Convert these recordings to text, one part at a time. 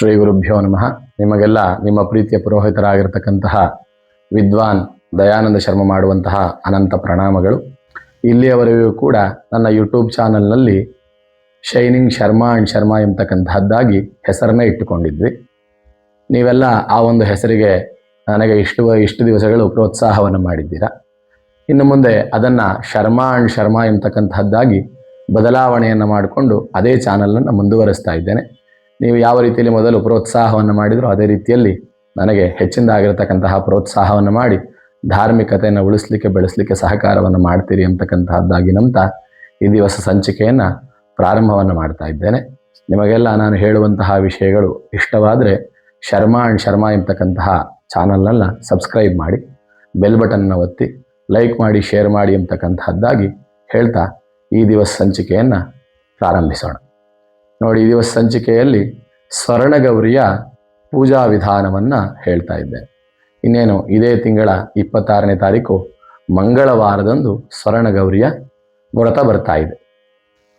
ಶ್ರೀ ಗುರುಭ್ಯೋ ನಮಃ. ನಿಮಗೆಲ್ಲ ನಿಮ್ಮ ಪ್ರೀತಿಯ ಪುರೋಹಿತರಾಗಿರ್ತಕ್ಕಂತಹ ವಿದ್ವಾನ್ ದಯಾನಂದ ಶರ್ಮ ಮಾಡುವಂತಹ ಅನಂತ ಪ್ರಣಾಮಗಳು. ಇಲ್ಲಿಯವರೆಗೂ ಕೂಡ ನನ್ನ ಯೂಟ್ಯೂಬ್ ಚಾನಲ್ನಲ್ಲಿ ಶೈನಿಂಗ್ ಶರ್ಮಾ ಆ್ಯಂಡ್ ಶರ್ಮಾ ಎಂಬತಕ್ಕಂತಹದ್ದಾಗಿ ಹೆಸರನ್ನೇ ಇಟ್ಟುಕೊಂಡಿದ್ವಿ. ನೀವೆಲ್ಲ ಆ ಒಂದು ಹೆಸರಿಗೆ ನನಗೆ ಇಷ್ಟು ಇಷ್ಟು ದಿವಸಗಳು ಪ್ರೋತ್ಸಾಹವನ್ನು ಮಾಡಿದ್ದೀರಾ? ಇನ್ನು ಮುಂದೆ ಅದನ್ನು ಶರ್ಮಾ ಆ್ಯಂಡ್ ಶರ್ಮಾ ಎಂಬತಕ್ಕಂತಹದ್ದಾಗಿ ಬದಲಾವಣೆಯನ್ನು ಮಾಡಿಕೊಂಡು ಅದೇ ಚಾನಲನ್ನು ಮುಂದುವರಿಸ್ತಾ ಇದ್ದೇನೆ. ನೀವು ಯಾವ ರೀತಿಯಲ್ಲಿ ಮೊದಲು ಪ್ರೋತ್ಸಾಹವನ್ನು ಮಾಡಿದರೂ ಅದೇ ರೀತಿಯಲ್ಲಿ ನನಗೆ ಹೆಚ್ಚಿನದಾಗಿರತಕ್ಕಂತಹ ಪ್ರೋತ್ಸಾಹವನ್ನು ಮಾಡಿ ಧಾರ್ಮಿಕತೆಯನ್ನು ಉಳಿಸ್ಲಿಕ್ಕೆ, ಬೆಳೆಸಲಿಕ್ಕೆ ಸಹಕಾರವನ್ನು ಮಾಡ್ತೀರಿ ಅಂತಕ್ಕಂತಹದ್ದಾಗಿ ನಂತ ಈ ದಿವಸ ಸಂಚಿಕೆಯನ್ನು ಪ್ರಾರಂಭವನ್ನು ಮಾಡ್ತಾ ಇದ್ದೇನೆ. ನಿಮಗೆಲ್ಲ ನಾನು ಹೇಳುವಂತಹ ವಿಷಯಗಳು ಇಷ್ಟವಾದರೆ ಶರ್ಮಾ ಆ್ಯಂಡ್ ಶರ್ಮಾ ಎಂಬತಕ್ಕಂತಹ ಚಾನಲ್ನನ್ನು ಸಬ್ಸ್ಕ್ರೈಬ್ ಮಾಡಿ, ಬೆಲ್ ಬಟನ್ನ ಒತ್ತಿ, ಲೈಕ್ ಮಾಡಿ, ಶೇರ್ ಮಾಡಿ ಎಂಬತಕ್ಕಂತಹದ್ದಾಗಿ ಹೇಳ್ತಾ ಈ ದಿವಸ ಸಂಚಿಕೆಯನ್ನು ಪ್ರಾರಂಭಿಸೋಣ. ನೋಡಿ ದಿವಸ ಸಂಚಿಕೆಯಲ್ಲಿ ಸ್ವರ್ಣಗೌರಿಯ ಪೂಜಾ ವಿಧಾನವನ್ನು ಹೇಳ್ತಾ ಇದ್ದೆ ಇನ್ನೇನು, ಇದೇ ತಿಂಗಳ ಇಪ್ಪತ್ತಾರನೇ ತಾರೀಕು ಮಂಗಳವಾರದಂದು ಸ್ವರ್ಣಗೌರಿಯ ವ್ರತ ಬರ್ತಾ ಇದೆ.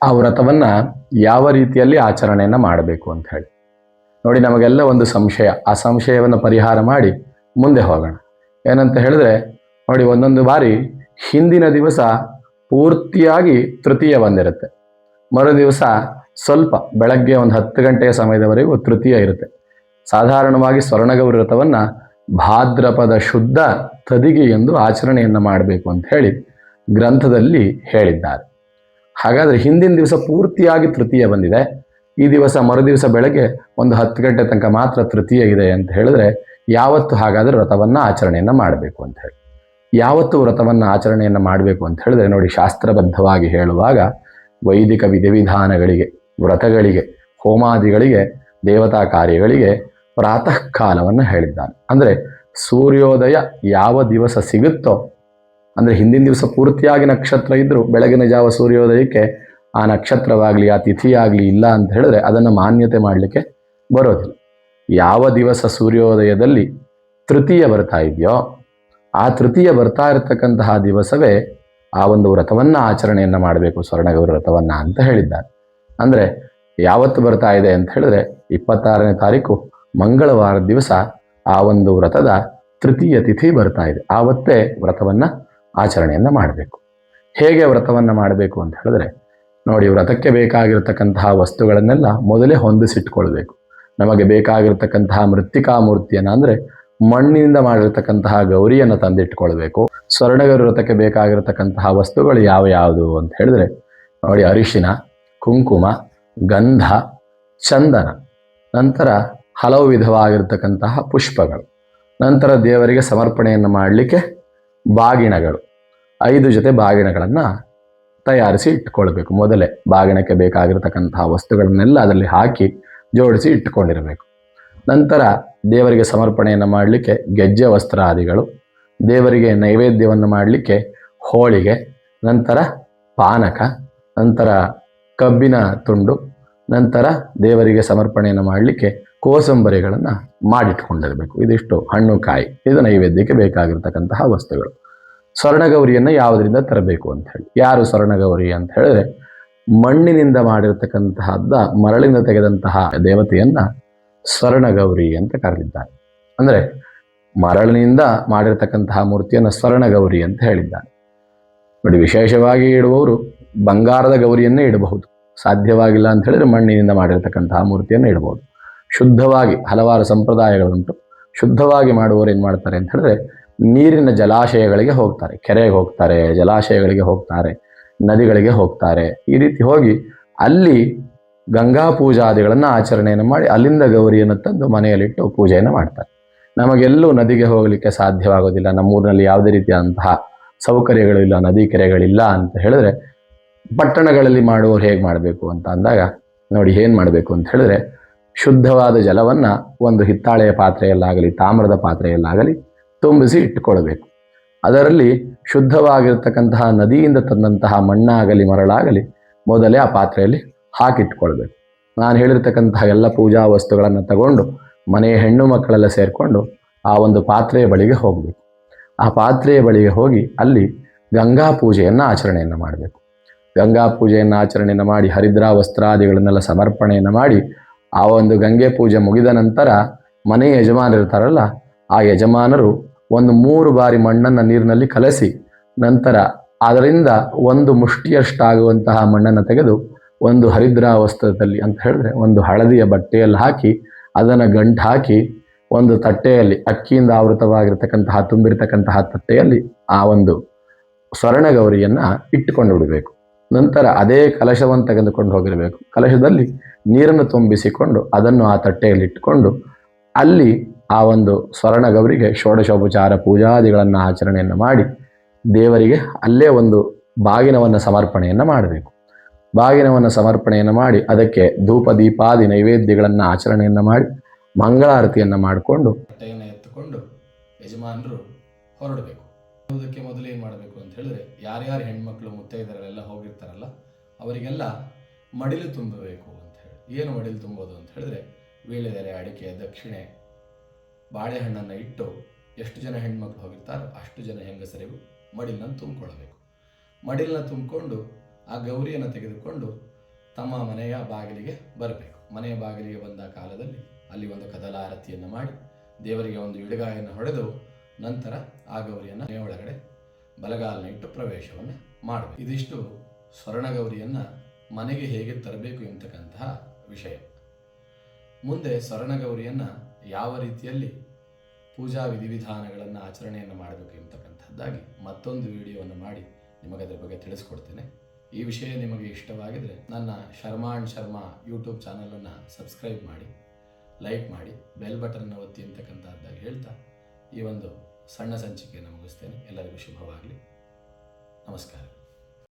ಆ ವ್ರತವನ್ನು ಯಾವ ರೀತಿಯಲ್ಲಿ ಆಚರಣೆಯನ್ನು ಮಾಡಬೇಕು ಅಂತ ಹೇಳಿ. ನೋಡಿ, ನಮಗೆಲ್ಲ ಒಂದು ಸಂಶಯ. ಆ ಸಂಶಯವನ್ನು ಪರಿಹಾರ ಮಾಡಿ ಮುಂದೆ ಹೋಗೋಣ. ಏನಂತ ಹೇಳಿದ್ರೆ, ನೋಡಿ, ಒಂದೊಂದು ಬಾರಿ ಹಿಂದಿನ ದಿವಸ ಪೂರ್ತಿಯಾಗಿ ತೃತೀಯ ಬಂದಿರುತ್ತೆ. ಮರು ದಿವಸ ಸ್ವಲ್ಪ ಬೆಳಗ್ಗೆ ಒಂದು ಹತ್ತು ಗಂಟೆಯ ಸಮಯದವರೆಗೂ ತೃತೀಯ ಇರುತ್ತೆ. ಸಾಧಾರಣವಾಗಿ ಸ್ವರ್ಣಗೌರಿ ವ್ರತವನ್ನು ಭಾದ್ರಪದ ಶುದ್ಧ ತದಿಗೆ ಎಂದು ಆಚರಣೆಯನ್ನು ಮಾಡಬೇಕು ಅಂತ ಹೇಳಿ ಗ್ರಂಥದಲ್ಲಿ ಹೇಳಿದ್ದಾರೆ. ಹಾಗಾದರೆ ಹಿಂದಿನ ದಿವಸ ಪೂರ್ತಿಯಾಗಿ ತೃತೀಯ ಬಂದಿದೆ. ಈ ದಿವಸ ಮರುದಿವಸ ಬೆಳಗ್ಗೆ ಒಂದು ಹತ್ತು ಗಂಟೆ ತನಕ ಮಾತ್ರ ತೃತೀಯ ಇದೆ ಅಂತ ಹೇಳಿದ್ರೆ ಯಾವತ್ತು ಹಾಗಾದರೆ ವ್ರತವನ್ನು ಆಚರಣೆಯನ್ನು ಮಾಡಬೇಕು ಅಂತ ಹೇಳಿ. ಯಾವತ್ತು ವ್ರತವನ್ನು ಆಚರಣೆಯನ್ನು ಮಾಡಬೇಕು ಅಂತ ಹೇಳಿದ್ರೆ ನೋಡಿ ಶಾಸ್ತ್ರಬದ್ಧವಾಗಿ ಹೇಳುವಾಗ ವೈದಿಕ ವಿಧಿವಿಧಾನಗಳಿಗೆ ವ್ರತಗಳಿಗೆ, ಹೋಮಾದಿಗಳಿಗೆ, ದೇವತಾ ಕಾರ್ಯಗಳಿಗೆ ಪ್ರಾತಃ ಕಾಲವನ್ನು ಹೇಳಿದ್ದಾನೆ. ಅಂದರೆ ಸೂರ್ಯೋದಯ ಯಾವ ದಿವಸ ಸಿಗುತ್ತೋ, ಅಂದರೆ ಹಿಂದಿನ ದಿವಸ ಪೂರ್ತಿಯಾಗಿ ನಕ್ಷತ್ರ ಇದ್ದರೂ ಬೆಳಗಿನ ಜಾವ ಸೂರ್ಯೋದಯಕ್ಕೆ ಆ ನಕ್ಷತ್ರವಾಗಲಿ, ಆ ತಿಥಿಯಾಗಲಿ ಇಲ್ಲ ಅಂತ ಹೇಳಿದ್ರೆ ಅದನ್ನು ಮಾನ್ಯತೆ ಮಾಡಲಿಕ್ಕೆ ಬರೋದಿಲ್ಲ. ಯಾವ ದಿವಸ ಸೂರ್ಯೋದಯದಲ್ಲಿ ತೃತೀಯ ಬರ್ತಾ ಇದೆಯೋ, ಆ ತೃತೀಯ ಬರ್ತಾ ಇರತಕ್ಕಂತಹ ದಿವಸವೇ ಆ ಒಂದು ವ್ರತವನ್ನು ಆಚರಣೆಯನ್ನು ಮಾಡಬೇಕು, ಸ್ವರ್ಣಗೌರಿ ವ್ರತವನ್ನು ಅಂತ ಹೇಳಿದ್ದಾರೆ ಅಂದರೆ ಯಾವತ್ತು ಬರ್ತಾ ಇದೆ ಅಂತ ಹೇಳಿದ್ರೆ ಇಪ್ಪತ್ತಾರನೇ ತಾರೀಕು ಮಂಗಳವಾರ ದಿವಸ ಆ ಒಂದು ವ್ರತದ ತೃತೀಯ ತಿಥಿ ಬರ್ತಾ ಇದೆ. ಆವತ್ತೇ ವ್ರತವನ್ನು ಆಚರಣೆಯನ್ನು ಮಾಡಬೇಕು. ಹೇಗೆ ವ್ರತವನ್ನು ಮಾಡಬೇಕು ಅಂತ ಹೇಳಿದ್ರೆ ನೋಡಿ ವ್ರತಕ್ಕೆ ಬೇಕಾಗಿರತಕ್ಕಂತಹ ವಸ್ತುಗಳನ್ನೆಲ್ಲ ಮೊದಲೇ ಹೊಂದಿಸಿಟ್ಕೊಳ್ಬೇಕು. ನಮಗೆ ಬೇಕಾಗಿರತಕ್ಕಂತಹ ಮೃತ್ತಿಕಾ ಮೂರ್ತಿಯನ್ನು ಅಂದರೆ ಮಣ್ಣಿನಿಂದ ಮಾಡಿರ್ತಕ್ಕಂತಹ ಗೌರಿಯನ್ನು ತಂದಿಟ್ಕೊಳ್ಬೇಕು. ಸ್ವರ್ಣಗರು ವ್ರತಕ್ಕೆ ಬೇಕಾಗಿರತಕ್ಕಂತಹ ವಸ್ತುಗಳು ಯಾವ ಯಾವುದು ಅಂತ ಹೇಳಿದ್ರೆ ನೋಡಿ ಅರಿಶಿನ ಕುಂಕುಮ, ಗಂಧ, ಚಂದನ. ನಂತರ ಹಲವು ವಿಧವಾಗಿರ್ತಕ್ಕಂತಹ ಪುಷ್ಪಗಳು. ನಂತರ ದೇವರಿಗೆ ಸಮರ್ಪಣೆಯನ್ನು ಮಾಡಲಿಕ್ಕೆ ಬಾಗಿಣಗಳು. ಐದು ಜೊತೆ ಬಾಗಿಣಗಳನ್ನು ತಯಾರಿಸಿ ಇಟ್ಕೊಳ್ಬೇಕು. ಮೊದಲೇ ಬಾಗಿಣಕ್ಕೆ ಬೇಕಾಗಿರತಕ್ಕಂತಹ ವಸ್ತುಗಳನ್ನೆಲ್ಲ ಅದರಲ್ಲಿ ಹಾಕಿ ಜೋಡಿಸಿ ಇಟ್ಕೊಂಡಿರಬೇಕು. ನಂತರ ದೇವರಿಗೆ ಸಮರ್ಪಣೆಯನ್ನು ಮಾಡಲಿಕ್ಕೆ ಗೆಜ್ಜೆ ವಸ್ತ್ರಾದಿಗಳು. ದೇವರಿಗೆ ನೈವೇದ್ಯವನ್ನು ಮಾಡಲಿಕ್ಕೆ ಹೋಳಿಗೆ. ನಂತರ ಪಾನಕ. ನಂತರ ಕಬ್ಬಿನ ತುಂಡು, ನಂತರ ದೇವರಿಗೆ ಸಮರ್ಪಣೆಯನ್ನು ಮಾಡಲಿಕ್ಕೆ ಕೋಸಂಬರಿಗಳನ್ನು ಮಾಡಿಟ್ಕೊಂಡಿರಬೇಕು ಇದಿಷ್ಟು ಹಣ್ಣು ಕಾಯಿ, ಇದು ನೈವೇದ್ಯಕ್ಕೆ ಬೇಕಾಗಿರ್ತಕ್ಕಂತಹ ವಸ್ತುಗಳು. ಸ್ವರ್ಣಗೌರಿಯನ್ನು ಯಾವುದರಿಂದ ತರಬೇಕು ಅಂತ ಹೇಳಿ. ಯಾರು ಸ್ವರ್ಣಗೌರಿ ಅಂತ ಹೇಳಿದ್ರೆ, ಮಣ್ಣಿನಿಂದ ಮಾಡಿರ್ತಕ್ಕಂತಹದ್ದ, ಮರಳಿಂದ ತೆಗೆದಂತಹ ದೇವತೆಯನ್ನ ಸ್ವರ್ಣಗೌರಿ ಅಂತ ಕರೆದಿದ್ದಾರೆ. ಅಂದರೆ, ಮರಳಿನಿಂದ ಮಾಡಿರ್ತಕ್ಕಂತಹ ಮೂರ್ತಿಯನ್ನು ಸ್ವರ್ಣಗೌರಿ ಅಂತ ಹೇಳಿದ್ದಾರೆ. ನೋಡಿ, ವಿಶೇಷವಾಗಿ ಇಡುವವರು ಬಂಗಾರದ ಗೌರಿಯನ್ನೇ ಇಡಬಹುದು. ಸಾಧ್ಯವಾಗಿಲ್ಲ ಅಂತ ಹೇಳಿದ್ರೆ ಮಣ್ಣಿನಿಂದ ಮಾಡಿರ್ತಕ್ಕಂತಹ ಮೂರ್ತಿಯನ್ನು ಇಡ್ಬೋದು. ಶುದ್ಧವಾಗಿ ಹಲವಾರು ಸಂಪ್ರದಾಯಗಳುಂಟು. ಶುದ್ಧವಾಗಿ ಮಾಡುವವರು ಏನು ಮಾಡ್ತಾರೆ ಅಂತ ಹೇಳಿದ್ರೆ ನೀರಿನ ಜಲಾಶಯಗಳಿಗೆ ಹೋಗ್ತಾರೆ. ಕೆರೆಗೆ ಹೋಗ್ತಾರೆ, ಜಲಾಶಯಗಳಿಗೆ ಹೋಗ್ತಾರೆ, ನದಿಗಳಿಗೆ ಹೋಗ್ತಾರೆ. ಈ ರೀತಿ ಹೋಗಿ ಅಲ್ಲಿ ಗಂಗಾ ಪೂಜಾದಿಗಳನ್ನು ಆಚರಣೆಯನ್ನು ಮಾಡಿ ಅಲ್ಲಿಂದ ಗೌರಿಯನ್ನು ತಂದು ಮನೆಯಲ್ಲಿಟ್ಟು ಪೂಜೆಯನ್ನು ಮಾಡ್ತಾರೆ. ನಮಗೆಲ್ಲೂ ನದಿಗೆ ಹೋಗಲಿಕ್ಕೆ ಸಾಧ್ಯವಾಗೋದಿಲ್ಲ. ನಮ್ಮೂರಿನಲ್ಲಿ ಯಾವುದೇ ರೀತಿಯಾದಂತಹ ಸೌಕರ್ಯಗಳು ಇಲ್ಲ, ನದಿ ಕೆರೆಗಳಿಲ್ಲ ಅಂತ ಹೇಳಿದ್ರೆ ಪಟ್ಟಣಗಳಲ್ಲಿ ಮಾಡುವವರು ಹೇಗೆ ಮಾಡಬೇಕು ಅಂತ ಅಂದಾಗ, ನೋಡಿ ಏನು ಮಾಡಬೇಕು ಅಂತ ಹೇಳಿದ್ರೆ, ಶುದ್ಧವಾದ ಜಲವನ್ನು ಒಂದು ಹಿತ್ತಾಳೆಯ ಪಾತ್ರೆಯಲ್ಲಾಗಲಿ, ತಾಮ್ರದ ಪಾತ್ರೆಯಲ್ಲಾಗಲಿ ತುಂಬಿಸಿ ಇಟ್ಟುಕೊಳ್ಬೇಕು ಅದರಲ್ಲಿ ಶುದ್ಧವಾಗಿರ್ತಕ್ಕಂತಹ ನದಿಯಿಂದ ತಂದಂತಹ ಮಣ್ಣಾಗಲಿ, ಮರಳಾಗಲಿ ಮೊದಲೇ ಆ ಪಾತ್ರೆಯಲ್ಲಿ ಹಾಕಿಟ್ಕೊಳ್ಬೇಕು. ನಾನು ಹೇಳಿರ್ತಕ್ಕಂತಹ ಎಲ್ಲ ಪೂಜಾ ವಸ್ತುಗಳನ್ನು ತಗೊಂಡು ಮನೆಯ ಹೆಣ್ಣು ಮಕ್ಕಳೆಲ್ಲ ಸೇರಿಕೊಂಡು ಆ ಒಂದು ಪಾತ್ರೆಯ ಬಳಿಗೆ ಹೋಗಬೇಕು. ಆ ಪಾತ್ರೆಯ ಬಳಿಗೆ ಹೋಗಿ ಅಲ್ಲಿ ಗಂಗಾ ಪೂಜೆಯನ್ನು ಆಚರಣೆಯನ್ನು ಮಾಡಬೇಕು. ಗಂಗಾ ಪೂಜೆಯನ್ನು ಆಚರಣೆಯನ್ನು ಮಾಡಿ, ಹರಿದ್ರಾ ವಸ್ತ್ರಾದಿಗಳನ್ನೆಲ್ಲ ಸಮರ್ಪಣೆಯನ್ನು ಮಾಡಿ, ಆ ಒಂದು ಗಂಗೆ ಪೂಜೆ ಮುಗಿದ ನಂತರ ಮನೆ ಯಜಮಾನರಿರ್ತಾರಲ್ಲ ಆ ಯಜಮಾನರು ಒಂದು ಮೂರು ಬಾರಿ ಮಣ್ಣನ್ನು ನೀರಿನಲ್ಲಿ ಕಲಸಿ, ನಂತರ ಅದರಿಂದ ಒಂದು ಮುಷ್ಟಿಯಷ್ಟಾಗುವಂತಹ ಮಣ್ಣನ್ನು ತೆಗೆದು ಒಂದು ಹರಿದ್ರಾ ವಸ್ತ್ರದಲ್ಲಿ ಅಂತ ಹೇಳಿದ್ರೆ ಒಂದು ಹಳದಿಯ ಬಟ್ಟೆಯಲ್ಲಿ ಹಾಕಿ, ಅದನ್ನು ಗಂಟು ಹಾಕಿ, ಒಂದು ತಟ್ಟೆಯಲ್ಲಿ, ಅಕ್ಕಿಯಿಂದ ಆವೃತವಾಗಿರ್ತಕ್ಕಂತಹ ತುಂಬಿರ್ತಕ್ಕಂತಹ ತಟ್ಟೆಯಲ್ಲಿ ಆ ಒಂದು ಸ್ವರ್ಣಗೌರಿಯನ್ನು ಇಟ್ಟುಕೊಂಡು ಬಿಡಬೇಕು ನಂತರ ಅದೇ ಕಲಶವನ್ನು ತೆಗೆದುಕೊಂಡು ಹೋಗಿರಬೇಕು. ಕಲಶದಲ್ಲಿ ನೀರನ್ನು ತುಂಬಿಸಿಕೊಂಡು ಅದನ್ನು ಆ ತಟ್ಟೆಯಲ್ಲಿ ಇಟ್ಟುಕೊಂಡು ಅಲ್ಲಿ ಆ ಒಂದು ಸ್ವರ್ಣಗೌರಿಗೆ ಷೋಡಶೋಪಚಾರ ಪೂಜಾದಿಗಳನ್ನು ಆಚರಣೆಯನ್ನು ಮಾಡಿ ದೇವರಿಗೆ ಅಲ್ಲೇ ಒಂದು ಬಾಗಿನವನ್ನು ಸಮರ್ಪಣೆಯನ್ನು ಮಾಡಬೇಕು. ಬಾಗಿನವನ್ನು ಸಮರ್ಪಣೆಯನ್ನು ಮಾಡಿ ಅದಕ್ಕೆ ಧೂಪ, ದೀಪಾದಿ, ನೈವೇದ್ಯಗಳನ್ನು ಆಚರಣೆಯನ್ನು ಮಾಡಿ ಮಂಗಳಾರತಿಯನ್ನು ಮಾಡಿಕೊಂಡು ಎತ್ತುಕೊಂಡು ಯಜಮಾನರು ಹೊರಡಬೇಕು. ಹೋಗೋದಕ್ಕೆ ಮೊದಲು ಏನು ಮಾಡಬೇಕು ಅಂತ ಹೇಳಿದ್ರೆ, ಯಾರ್ಯಾರು ಹೆಣ್ಮಕ್ಳು ಮುತ್ತೈದರೆಲ್ಲ ಹೋಗಿರ್ತಾರಲ್ಲ, ಅವರಿಗೆಲ್ಲ ಮಡಿಲು ತುಂಬಬೇಕು ಅಂತ ಹೇಳಿ. ಏನು ಮಡಿಲು ತುಂಬೋದು ಅಂತ ಹೇಳಿದ್ರೆ ವೀಳೆದೆರೆ ಅಡಿಕೆ, ದಕ್ಷಿಣೆ, ಬಾಳೆಹಣ್ಣನ್ನು ಇಟ್ಟು ಎಷ್ಟು ಜನ ಹೆಣ್ಮಕ್ಳು ಹೋಗಿರ್ತಾರೋ ಅಷ್ಟು ಜನ ಹೆಂಗಸರಿಗೂ ಮಡಿಲನ್ನು ತುಂಬಿಕೊಳ್ಳಬೇಕು. ಮಡಿಲನ್ನ ತುಂಬಿಕೊಂಡು ಆ ಗೌರಿಯನ್ನು ತೆಗೆದುಕೊಂಡು ತಮ್ಮ ಮನೆಯ ಬಾಗಿಲಿಗೆ ಬರಬೇಕು. ಮನೆಯ ಬಾಗಿಲಿಗೆ ಬಂದ ಕಾಲದಲ್ಲಿ ಅಲ್ಲಿ ಒಂದು ಕದಲಾರತಿಯನ್ನು ಮಾಡಿ ದೇವರಿಗೆ ಒಂದು ಇಡುಗಾಯನ್ನು ಹೊಡೆದು ನಂತರ ಆ ಗೌರಿಯನ್ನು ಒಳಗಡೆ ಬಲಗಾಲನ ಇಟ್ಟು ಪ್ರವೇಶವನ್ನು ಮಾಡಬೇಕು. ಇದಿಷ್ಟು ಸ್ವರ್ಣಗೌರಿಯನ್ನು ಮನೆಗೆ ಹೇಗೆ ತರಬೇಕು ಎಂತಕ್ಕಂತಹ ವಿಷಯ. ಮುಂದೆ ಸ್ವರ್ಣಗೌರಿಯನ್ನು ಯಾವ ರೀತಿಯಲ್ಲಿ ಪೂಜಾ ವಿಧಿವಿಧಾನಗಳನ್ನು ಆಚರಣೆಯನ್ನು ಮಾಡಬೇಕು ಎಂಬತಕ್ಕಂಥದ್ದಾಗಿ ಮತ್ತೊಂದು ವಿಡಿಯೋವನ್ನು ಮಾಡಿ ನಿಮಗೆ ಅದರ ಬಗ್ಗೆ ತಿಳಿಸ್ಕೊಡ್ತೇನೆ. ಈ ವಿಷಯ ನಿಮಗೆ ಇಷ್ಟವಾಗಿದ್ರೆ ನನ್ನ ಶರ್ಮಾ ಆ್ಯಂಡ್ ಶರ್ಮಾ ಯೂಟ್ಯೂಬ್ ಚಾನಲನ್ನು ಸಬ್ಸ್ಕ್ರೈಬ್ ಮಾಡಿ, ಲೈಕ್ ಮಾಡಿ, ಬೆಲ್ ಬಟನ್ನ ಒತ್ತಿ ಅಂತಕ್ಕಂಥದ್ದಾಗಿ ಹೇಳ್ತಾ ಈ ಒಂದು ಸಣ್ಣ ಸಂಚಿಕೆಯನ್ನು ಮುಗಿಸ್ತೇನೆ. ಎಲ್ಲರಿಗೂ ಶುಭವಾಗಲಿ. ನಮಸ್ಕಾರ.